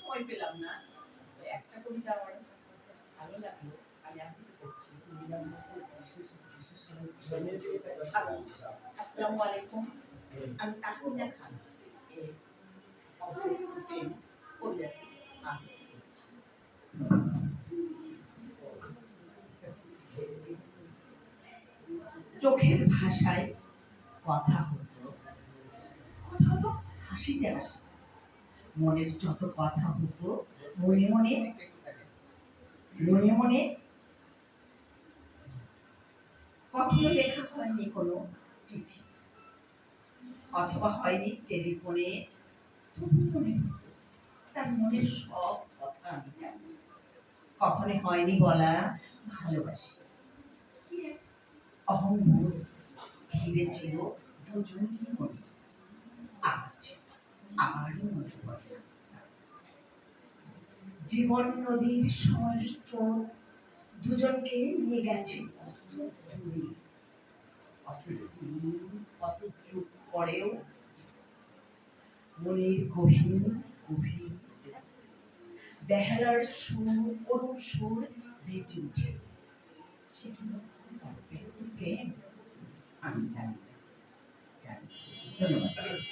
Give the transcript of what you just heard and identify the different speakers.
Speaker 1: সময় পেলাম না। একটা কবিতা আমার ভালো লাগল, আমি আবৃত্তি করছি? আসসালামু আলাইকুম। আমি তাহমিনা খান চোখের ভাষায় কথা হতো কথা হতো হাসিতে হাসিতে। মনের যত কথা হতো, মনে মনে মনে মনে কখনো লেখা হয়নি কোনো চিঠি। অথবা হয়নি টেলিফোনে তার মনের সব কথা আমি জানি। কখনো হয়নি বলা ভালোবাসি। অহংবোধ ঘিরে ছিল দুজনই মনে। আজ আমারও মনে। জীবন নদীর দুজনকে নিয়ে গেছে। পরেও মনের গভীর গভীর বেহালার সুর সুর বেঁচে উঠে। সেগুলো প্রেম আমি জানি জানি ধন্যবাদ।